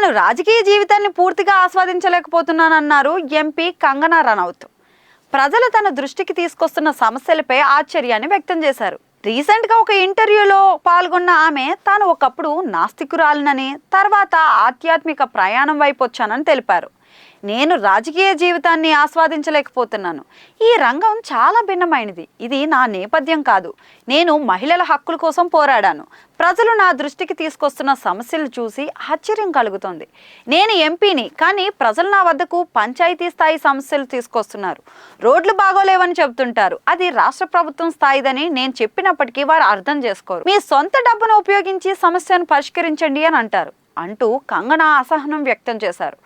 తాను రాజకీయ జీవితాన్ని పూర్తిగా ఆస్వాదించలేకపోతున్నానన్నారు ఎంపీ కంగనా రనౌత్. ప్రజలు తన దృష్టికి తీసుకొస్తున్న సమస్యలపై ఆశ్చర్యాన్ని వ్యక్తం చేశారు. రీసెంట్గా ఒక ఇంటర్వ్యూలో పాల్గొన్న ఆమె తాను ఒకప్పుడు నాస్తికురాలనని తర్వాత ఆధ్యాత్మిక ప్రయాణం వైపు వచ్చానని తెలిపారు. నేను రాజకీయ జీవితాన్ని ఆస్వాదించలేకపోతున్నాను. ఈ రంగం చాలా భిన్నమైనది. ఇది నా నేపథ్యం కాదు. నేను మహిళల హక్కుల కోసం పోరాడాను. ప్రజలు నా దృష్టికి తీసుకొస్తున్న సమస్యలు చూసి ఆశ్చర్యం కలుగుతుంది. నేను ఎంపీని కానీ ప్రజలు నా వద్దకు పంచాయతీ స్థాయి సమస్యలు తీసుకొస్తున్నారు. రోడ్లు బాగోలేవని చెబుతుంటారు. అది రాష్ట్ర ప్రభుత్వం స్థాయిదని నేను చెప్పినప్పటికీ వారు అర్థం చేసుకోరు. మీ సొంత డబ్బును ఉపయోగించి సమస్యను పరిష్కరించండి అని అంటారు. అంటూ కంగనా అసహనం వ్యక్తం చేశారు.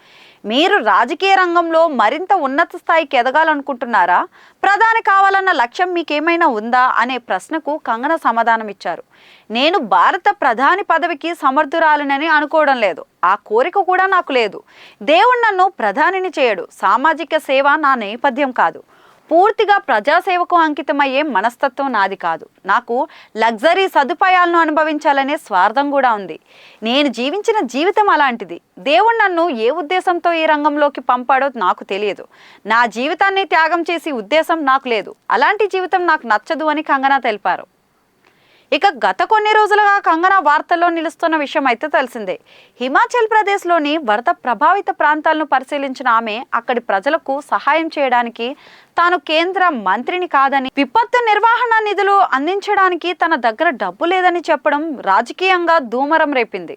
మీరు రాజకీయ రంగంలో మరింత ఉన్నత స్థాయికి ఎదగాలనుకుంటున్నారా? ప్రధాని కావాలన్న లక్ష్యం మీకేమైనా ఉందా? అనే ప్రశ్నకు కంగన సమాధానం ఇచ్చారు. నేను భారత ప్రధాని పదవికి సమర్థురాలనని అనుకోవడం లేదు. ఆ కోరిక కూడా నాకు లేదు. దేవుడు నన్ను ప్రధానిని చేయడు. సామాజిక సేవ నా నేపథ్యం కాదు. పూర్తిగా ప్రజాసేవకు అంకితమయ్యే మనస్తత్వం నాది కాదు. నాకు లగ్జరీ సదుపాయాలను అనుభవించాలనే స్వార్థం కూడా ఉంది. నేను జీవించిన జీవితం అలాంటిది. దేవుడు నన్ను ఏ ఉద్దేశంతో ఈ రంగంలోకి పంపాడో నాకు తెలియదు. నా జీవితాన్ని త్యాగం చేసి ఉద్దేశం నాకు లేదు. అలాంటి జీవితం నాకు నచ్చదు అని కంగనా తెలిపారు. ఇక గత కొన్ని రోజులుగా కంగనా వార్తల్లో నిలుస్తున్న విషయం అయితే తెలిసిందే. హిమాచల్ ప్రదేశ్లోని వరద ప్రభావిత ప్రాంతాలను పరిశీలించిన ఆమె అక్కడి ప్రజలకు సహాయం చేయడానికి తాను కేంద్ర మంత్రిని కాదని విపత్తు నిర్వహణ నిధులు అందించడానికి తన దగ్గర డబ్బు లేదని చెప్పడం రాజకీయంగా దూమరం రేపింది.